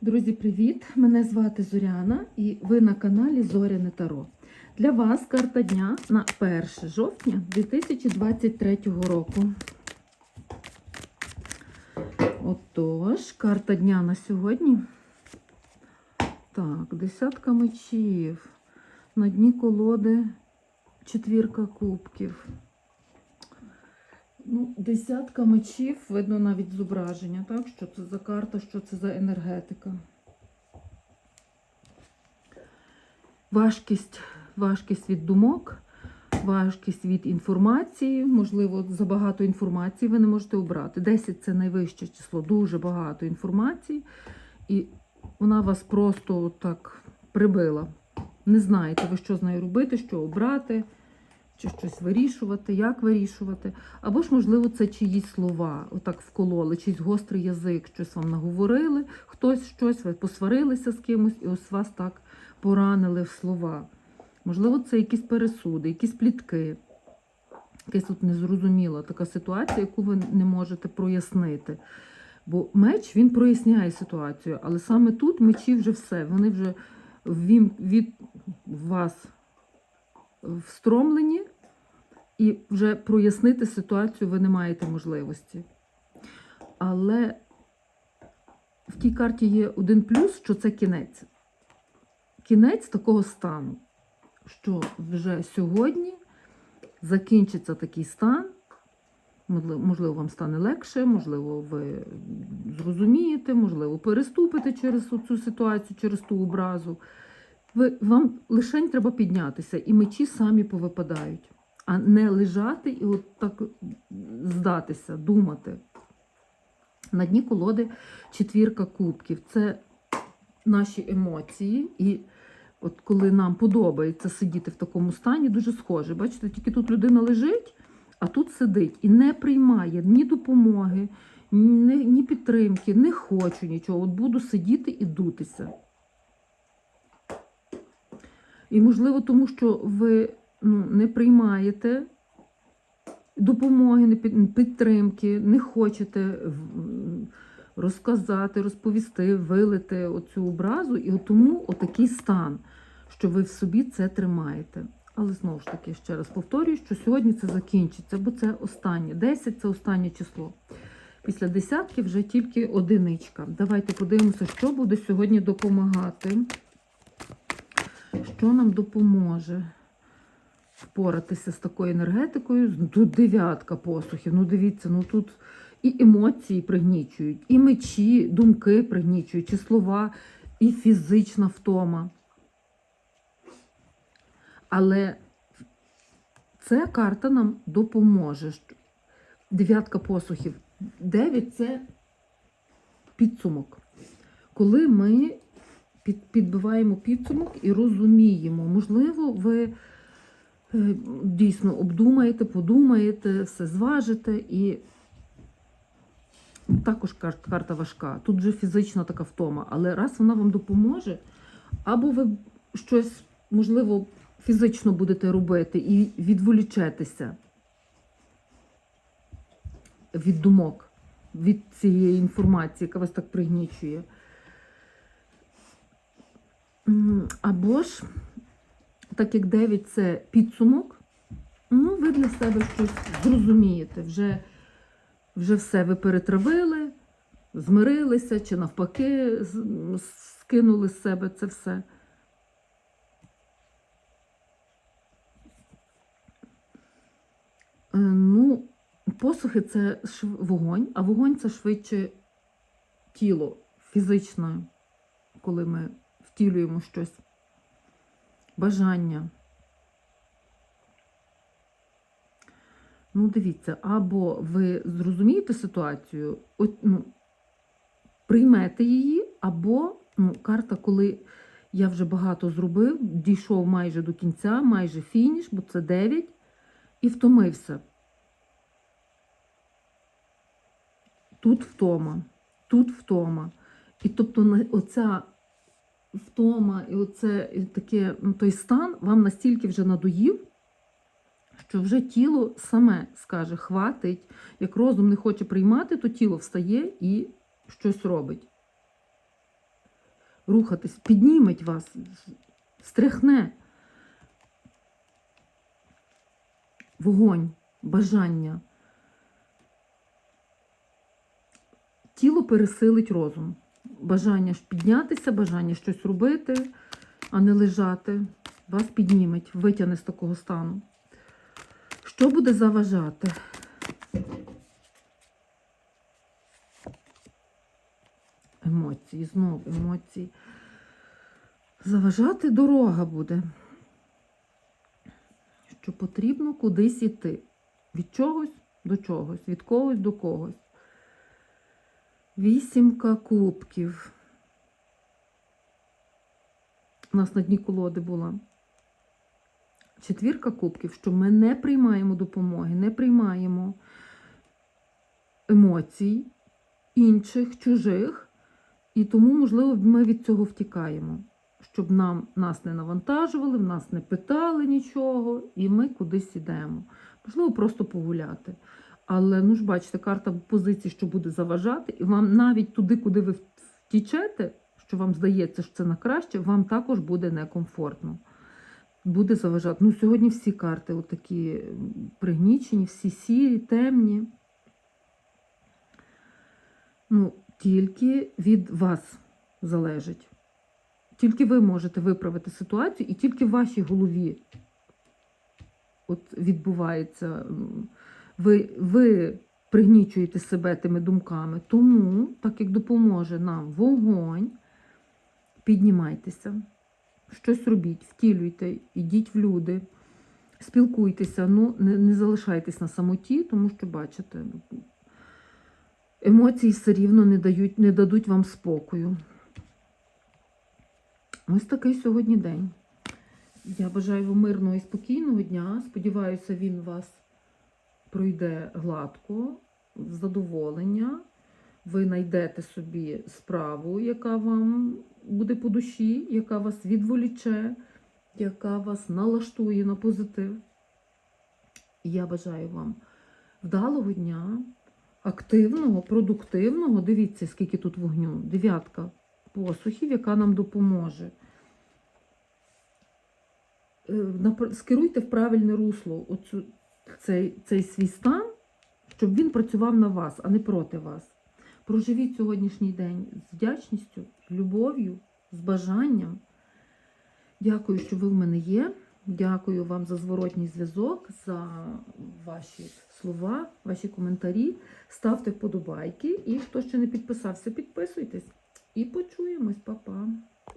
Друзі, привіт! Мене звати Зоряна і ви на каналі Зоряне Таро. Для вас карта дня на 1 жовтня 2023 року. Отож, карта дня на сьогодні. Так, десятка мечів. На дні колоди четвірка кубків. Ну, десятка мечів, видно навіть зображення, так? Що це за карта, що це за енергетика. Важкість, важкість від думок, важкість від інформації. Можливо, забагато інформації ви не можете обрати. 10 це найвище число, дуже багато інформації. І вона вас просто так прибила. Не знаєте, ви що з нею робити, що обрати чи щось вирішувати, як вирішувати. Або ж, можливо, це чиїсь слова, отак вкололи, чийсь гострий язик, щось вам наговорили, хтось щось, ви посварилися з кимось, і ось вас так поранили в слова. Можливо, це якісь пересуди, якісь плітки. Якась тут незрозуміла така ситуація, яку ви не можете прояснити. Бо меч він проясняє ситуацію, але саме тут мечі вже все. Вони вже від вас встромлені, і вже прояснити ситуацію ви не маєте можливості. Але в тій карті є один плюс, що це кінець. Кінець такого стану, що вже сьогодні закінчиться такий стан. Можливо, вам стане легше, можливо, ви зрозумієте, можливо, переступите через цю ситуацію, через ту образу. Ви, Вам лише треба піднятися, і мечі самі повипадають, а не лежати і от так здатися, думати. На дні колоди четвірка кубків. Це наші емоції. І от коли нам подобається сидіти в такому стані, дуже схоже. Бачите, тільки тут людина лежить, а тут сидить і не приймає ні допомоги, ні, ні підтримки, не хочу нічого. От буду сидіти і дутися. І, можливо, тому що ви ну, не приймаєте допомоги, підтримки, не хочете розказати, розповісти, вилити оцю образу, і тому отакий стан, що ви в собі це тримаєте. Але знову ж таки, ще раз повторюю, що сьогодні це закінчиться, бо це останнє. 10 це останнє число. Після десятки вже тільки одиничка. Давайте подивимося, що буде сьогодні допомагати що нам допоможе впоратися з такою енергетикою. Тут дев'ятка посухів. Ну, дивіться, ну тут і емоції пригнічують, і мечі, думки пригнічують, і слова, і фізична втома. Але ця карта нам допоможе. Дев'ятка посухів. Дев'ять це підсумок. Коли ми під, підбиваємо підсумок і розуміємо. Можливо, ви е, дійсно обдумаєте, подумаєте, все зважите і. Також карта важка. Тут вже фізична така втома, але раз вона вам допоможе, або ви щось, можливо, фізично будете робити і відволічетеся від думок, від цієї інформації, яка вас так пригнічує. Або ж, так як 9 це підсумок, ну, ви для себе щось зрозумієте. Вже вже все ви перетравили, змирилися, чи навпаки, скинули з себе це все. Е, ну, посухи це вогонь, а вогонь це швидше тіло фізичне, коли ми втілюємо щось. Бажання. Ну, дивіться, або ви зрозумієте ситуацію, от, ну, приймете її, або ну, карта, коли я вже багато зробив, дійшов майже до кінця, майже фініш, бо це 9, і втомився. Тут втома, тут втома. І тобто оця втома, і оце і таке, ну, той стан вам настільки вже надоїв, що вже тіло саме скаже, хватить. Як розум не хоче приймати, то тіло встає і щось робить. рухатись, підніметь вас, стряхне. Вогонь, бажання. Тіло пересилить розум. Бажання піднятися, бажання щось робити, а не лежати. Вас підніметь, витягне з такого стану. Що буде заважати? Емоції, знов емоції. Заважати дорога буде. Що потрібно кудись іти. Від чогось до чогось, від когось до когось. Вісімка кубків. У нас на дні колоди була. Четвірка кубків, що ми не приймаємо допомоги, не приймаємо емоцій інших, чужих, і тому, можливо, ми від цього втікаємо, щоб нам нас не навантажували, в нас не питали нічого, і ми кудись ідемо. Можливо, просто погуляти. Але ну ж бачите, карта позиції, що буде заважати, і вам навіть туди, куди ви втічете, що вам здається, що це на краще, вам також буде некомфортно. Буде заважати. Ну, сьогодні всі карти отакі пригнічені, всі сірі, темні. Ну, тільки від вас залежить. Тільки ви можете виправити ситуацію, і тільки в вашій голові от відбувається. Ви, ви пригнічуєте себе тими думками. Тому, так як допоможе нам вогонь, піднімайтеся, щось робіть, втілюйте, ідіть в люди, спілкуйтеся, ну не, не залишайтесь на самоті, тому що бачите, емоції все рівно не, дають, не дадуть вам спокою. Ось такий сьогодні день. Я бажаю вам мирного і спокійного дня. Сподіваюся, він вас пройде гладко, задоволення. Ви знайдете собі справу, яка вам буде по душі, яка вас відволіче, яка вас налаштує на позитив. І я бажаю вам вдалого дня, активного, продуктивного. Дивіться, скільки тут вогню. Дев'ятка посухів, яка нам допоможе. Е, Скеруйте в правильне русло оцю, цей, цей свій стан, щоб він працював на вас, а не проти вас. Проживіть сьогоднішній день з вдячністю, любов'ю, з бажанням. Дякую, що ви в мене є. Дякую вам за зворотній зв'язок, за ваші слова, ваші коментарі. Ставте вподобайки. І хто ще не підписався, підписуйтесь. І почуємось, Па-па.